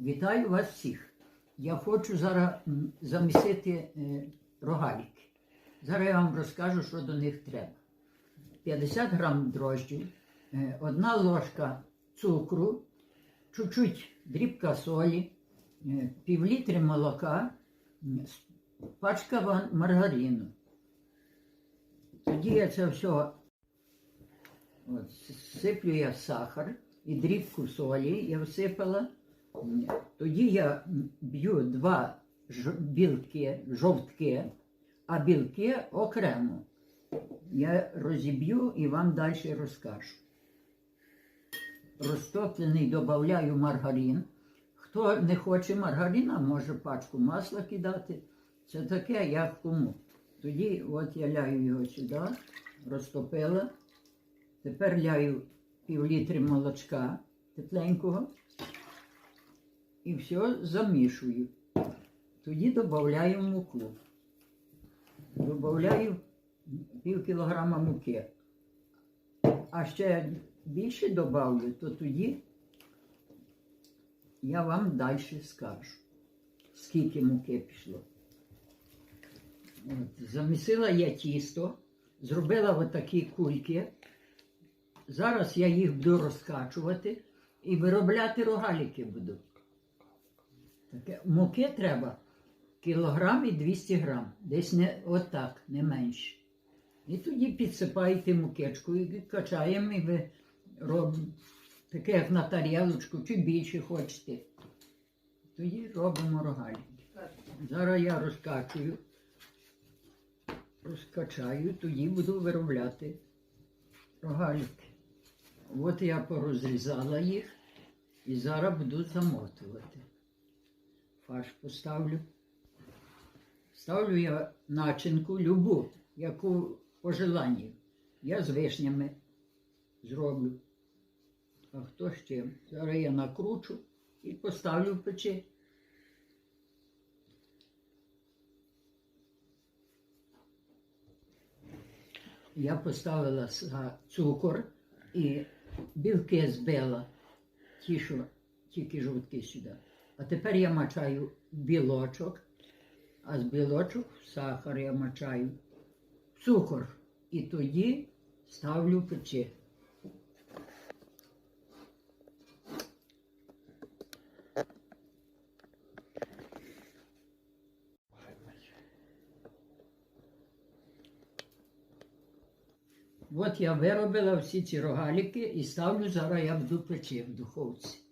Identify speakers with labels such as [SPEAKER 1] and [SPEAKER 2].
[SPEAKER 1] Вітаю вас всіх. Я хочу зараз замісити е, рогаліки. Зараз я вам розкажу, що до них треба. 50 грам дрожджів, е, одна ложка цукру, чуть-чуть дрібка солі, е, півлітри молока, пачка маргарину. Тоді я це все сиплю я сахар і дрібку солі я всипала. Тоді я б'ю два білки, жовтки, а білки окремо. Я розіб'ю і вам далі розкажу. Розтоплений додаю маргарин. Хто не хоче маргарина, може пачку масла кидати. Це таке, як кому. Тоді от я ляю його сюди, розтопила. Тепер ляю пів літри молочка тепленького і все замішую. Тоді додаю муку. Додаю пів кілограма муки. А ще більше додаю, то тоді я вам далі скажу, скільки муки пішло. От, замісила я тісто, зробила отакі кульки. Зараз я їх буду розкачувати і виробляти рогаліки буду. Таке, муки треба кілограм і 200 грам. Десь не отак, не менше. І тоді підсипаєте мукечку і качаємо, і ви робите таке, як на тарілочку, чи більше хочете. Тоді робимо рогаліки. Зараз я розкачую, розкачаю, тоді буду виробляти рогаліки. От я порозрізала їх і зараз буду замотувати. Фарш поставлю. Ставлю я начинку любу, яку по желанню. Я з вишнями зроблю. А хто з чим? Зараз я накручу і поставлю в печі. Я поставила цукор і білки збила, ті, що тільки жовтки сюди. А тепер я мачаю білочок, а з білочок в сахар я мачаю цукор. І тоді ставлю в печі. От я виробила всі ці рогаліки і ставлю зараз я буду печі в духовці.